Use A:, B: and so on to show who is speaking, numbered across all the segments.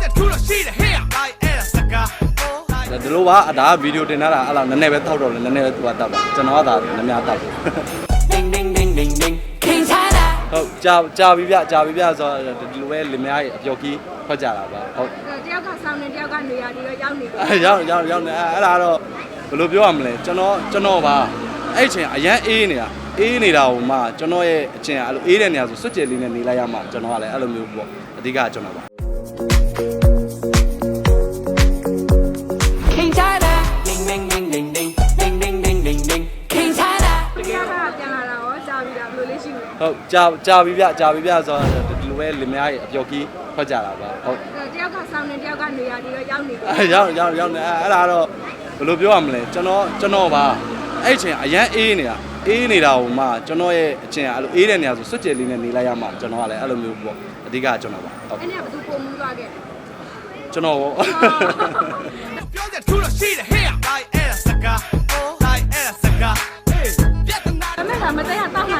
A: ချက်ထူလို့ရှိတယ်ဟဲ့လိုက်အဲ့ဒါစကား
B: ဒီလိုပါအဒါကဗီဒီယိုတင်ထားတာအဲ့လောက်နည်းနည်းပဲတောက်တော့လေနည်းနည်းပဲသူကတောက်တာကျွန်တော်ကသာနည်းများတောက်တယ်
A: ding ding ding ding ding
C: King China
B: ဟုတ်ကြာကြာပြီဗျကြာပြီဗျဆိုတော့ဒီလိုပဲလင်မယားကြီးအပျော်ကြီးထွက်ကြတာပါဟုတ်
D: တယောက်ကဆောင်းနေတယောက်ကနေရာဒီတော့ရောက်နေပြီ
B: အဲရောက်ရောက်ရောက်နေအဲ့ဒါတော့ဘယ်လိုပြောရမလဲကျွန်တော်ကျွန်တော်ပါအဲ့အချိန်အရန်အေးနေတာအေးနေတာဟိုမှကျွန်တော်ရဲ့အချိန်အဲ့လိုအေးတဲ့နေရာဆိုစွတ်ကြယ်လေးနဲ့နေလိုက်ရမှာကျွန်တော်ကလည်းအဲ့လိုမျိုးပေါ့အဓိကကျွန်တော်ပါ ဟုတ်ကြာကြာပြီဗျကြာပြီဗျဆိုတော့ဒီလိုပဲလင်မယားကြီးအပျော်ကြီးထွက်ကြတာပါဟုတ်
D: တယောက်ကဆောင်းနေတယောက်ကနေရာဒီတော့ရောက်နေပြီ
B: အဲရောက်ရောက်ရောက်နေအဲ့ဒါတော့ဘယ်လိုပြောရမလဲကျွန်တော်ကျွန်တော်ပါအဲ့အချိန်အရန်အေးနေတာအေးနေတာဟိုမှကျွန်တော်ရဲ့အချိန်အဲ့လိုအေးတဲ့နေရာဆိုစွတ်ကြယ်လေးနဲ့နေလိုက်ရမှာကျွန်တော်ကလည်းအဲ့လိုမျိုးပေါ့အဓိကကျွန်တော်ပါဟုတ်
D: အဲ့ဒီကဘယ်သူပုံမှုသွားခဲ့
B: ကျွန်တော်ပေါ့
A: ပြောချက်ထူလို့ရှိတယ်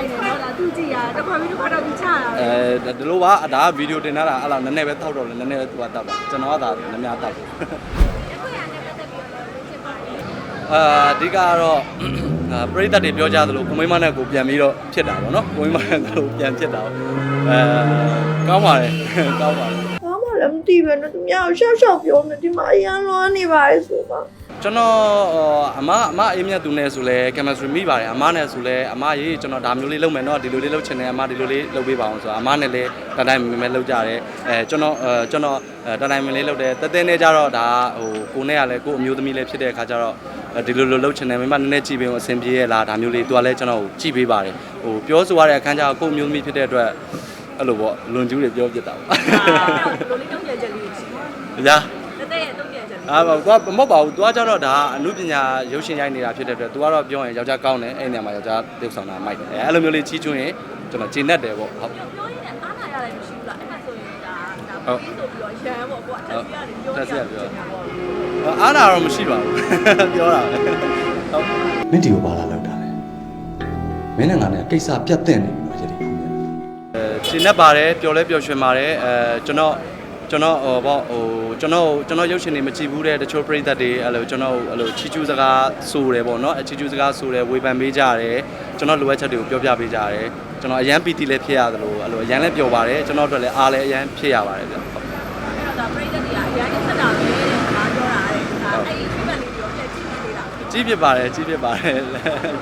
A: နို
D: င်တယ်တော့ဒါသူကြည့်ရတစ်ခွက်ပြီးတစ်ခွက်တော့သူချတာပဲ
B: အဲဒီလိုပါအဒါကဗီဒီယိုတင်ထားတာအဲ့လောက်နည်းနည်းပဲတောက်တော့လေနည်းနည်းပဲသူကတောက်တာကျွန်တော်ကသာနည်းများတောက်တယ်အာအဓိကကတော့အာပရိသတ်တွေပြောကြသလိုကိုမိမနဲ့ကိုပြန်ပြီးတော့ဖြစ်တာပေါ့နော်ကိုမိမနဲ့ကိုပြန်ဖြစ်တာပေါ့အဲကောင်းပါတယ်ကောင်းပါတယ်
E: ဘာမှလည်းမသိပဲနဲ့သူများကိုရှောက်ရှောက်ပြောနေဒီမှာအရန်လွမ်းနေပါလေဆိုပါ
B: ကျွန်တော်အမအမအေးမြတ်သူနဲ့ဆိုလဲ chemistry မိပါတယ်အမနဲ့ဆိုလဲအမရေးကျွန်တော်ဒါမျိုးလေးလုပ်မယ်နော်ဒီလိုလေးလုပ်ချင်တယ်အမဒီလိုလေးလုပ်ပေးပါအောင်ဆိုတော့အမနဲ့လည်းတတိုင်းမင်းမဲလုပ်ကြတယ်အဲကျွန်တော်အဲကျွန်တော်တတိုင်းမင်းလေးလုပ်တယ်တသင်းနဲ့ကြတော့ဒါဟိုကိုနဲ့ကလည်းကိုအမျိုးသမီးလေးဖြစ်တဲ့အခါကျတော့ဒီလိုလိုလုပ်ချင်တယ်မိမနည်းနည်းကြည့်ပေးအောင်အဆင်ပြေရဲ့လားဒါမျိုးလေးသူကလည်းကျွန်တော်ကိုကြည့်ပေးပါတယ်ဟိုပြောဆိုရတဲ့အခန်းကျတော့ကိုအမျိုးသမီးဖြစ်တဲ့အတွက်အဲ့လိုပေါ့လွန်ကျူးတွေပြောပြတာပေါ့
D: လိုလေးတုံးပြန်ချက်လေးရှိ
B: အာဘာကွာမဟုတ်ပါဘူး။ तू ကကြတော့ဒါအမှုပညာရုပ်ရှင်ရိုက်နေတာဖြစ်တဲ့အတွက် तू ကတော့ပြောရင်ယောက်ျားကောင်းတယ်အဲ့ဒီနေရာမှာယောက်ျားတယောက်ဆောင်တာမိုက်တယ်။အဲ့လိုမျိုးလေးချီးကျူးရင်ကျွန်တော်ဂျင်းတတ်တယ်ပေါ့။ဟုတ်
D: ပြောရင်းနဲ့အားနာရတယ်မရှိဘူးလားအဲ့မှာဆိုရင်ဒါဒါပြီးဆိုပြီးတော့ရန်ပေါ့ကွာတက်စီရတယ်ပြောကြတယ်ပေါ့။
B: အားနာတော့မရှိပါဘူး။ပြောတာပဲ။ဟုတ်
F: မင်းဒီကိုဘာလာလောက်တာလဲမင်းနဲ့ငါနဲ့ကိစ္စပြတ်တဲ့နေပြီလို့ယတိခုနဲ့
B: အဲဂျင်းတတ်ပါတယ်ပျော်လဲပျော်ရွှင်ပါတယ်အဲကျွန်တော် ကျွန်တော်ဟိုပေါ့ဟိုကျွန်တော်ကျွန်တော်ရုပ်ရှင်တွေမကြည့်ဘူးတဲ့တချို့ပရိသတ်တွေအဲ့လိုကျွန်တော်အဲ့လိုချီချူးစကားဆိုတယ်ပေါ့နော်အချီချူးစကားဆိုတယ်ဝေဖန်ပေးကြတယ်ကျွန်တော်လိုအပ်ချက်တွေကိုပြောပြပေးကြတယ်ကျွန်တော်အရန်ပီတီလည်းဖြစ်ရသလိုအဲ့လိုအရန်လည်းပျော်ပါတယ်ကျွန်တော်တို့လည်းအားလည်းအရန်ဖြစ်ရပါတယ်ဗျဟုတ်
D: အဲ့တော့ဒါပြိတ္တတွေကအရင်ကဆက်တာပဲတဲ့ဒါပြောတာတဲ့ဒါအဲ့ဒီပြိတ္တလေးပြောချက်ကြည့်နေသေးတာ
B: ကြီးဖြစ်ပါတယ်ကြီးဖြစ်ပါတယ်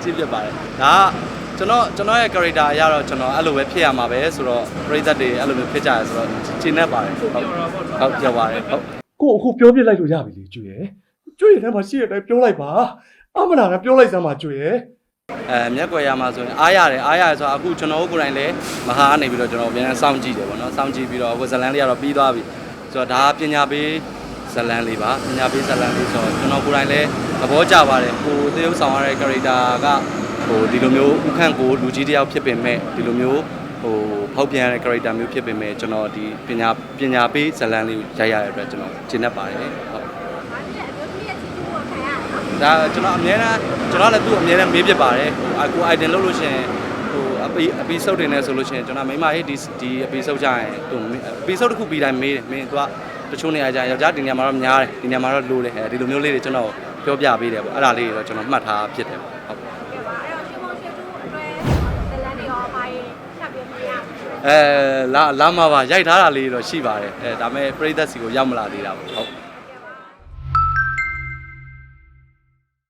B: ကြီးဖြစ်ပါတယ်ဒါက ကျွန်တော်ကျွန်တော်ရဲ့ character အရတော့ကျွန်တော်အဲ့လိုပဲဖြစ်ရမှာပဲဆိုတော့ပရိသတ်တွေအဲ့လိုမျိုးဖြစ်ကြရဆိုတော့ရှင်းနေပါတယ်ဟုတ်ဟုတ်ပြောပါတယ်ဟုတ်
G: ကိုအခုပြောပြလိုက်လို့ရပြီလေကျွေရယ်ကျွေရယ်ထဲမှာရှိတဲ့အတိုင်းပြောလိုက်ပါအမနာကပြောလိုက်စမ်းပါကျွေရယ်
B: အဲမျက်ကွယ်ရမှာဆိုရင်အားရတယ်အားရတယ်ဆိုတော့အခုကျွန်တော်တို့ကိုယ်တိုင်လည်းမဟာကနေပြီးတော့ကျွန်တော်ပြန်စောင့်ကြည့်တယ်ပေါ့နော်စောင့်ကြည့်ပြီးတော့အခုဇလန်လေးကတော့ပြီးသွားပြီဆိုတော့ဒါကပညာပေးဇလန်လေးပါပညာပေးဇလန်လေးဆိုတော့ကျွန်တော်ကိုယ်တိုင်လည်းသဘောကျပါတယ်ကိုသရုပ်ဆောင်ရတဲ့ character က ဟိုဒီလိုမျိုးဥခန့်ကိုလူကြီးတစ်ယောက်ဖြစ်ပင်မဲ့ဒီလိုမျိုးဟိုဖောက်ပြန်ရတဲ့ character မျိုးဖြစ်ပင်မဲ့ကျွန်တော်ဒီပညာပညာပေးဇလန်လေးကိုရိုက်ရတဲ့အတွက်ကျွန်တော်ကျင့်တတ်ပါတယ်ဟုတ်ဒါကျွန်တော်အများအားကျွန်တော်လည်းသူ့အများအားမေးပြပါတယ်ဟိုအကူ item လုပ်လို့ရှိရင်ဟိုအပီအပီဆုပ်တင်နေဆိုလို့ရှိရင်ကျွန်တော်မိမဟေးဒီဒီအပီဆုပ်ကြရင်သူအပီဆုပ်တစ်ခုပြီးတိုင်းမေးတယ်မင်းသူကတချို့နေရာကျရင်ယောက်ျားဒီနေရာမှာတော့များတယ်ဒီနေရာမှာတော့လိုတယ်ဟဲ့ဒီလိုမျိုးလေးတွေကျွန်တော်ပြောပြပေးတယ်ပေါ့အဲ့ဒါလေးတွေတော့ကျွန်တော်မှတ်ထားဖြစ်တယ်ပေါ့ဟုတ် အဲလာလာမှာပါရိုက်ထားတာလေးတော့ရှိပါတယ်အဲဒါပေမဲ့ပရိသတ်စီကိုရောက်မလာသေးတာပေါ့ဟုတ်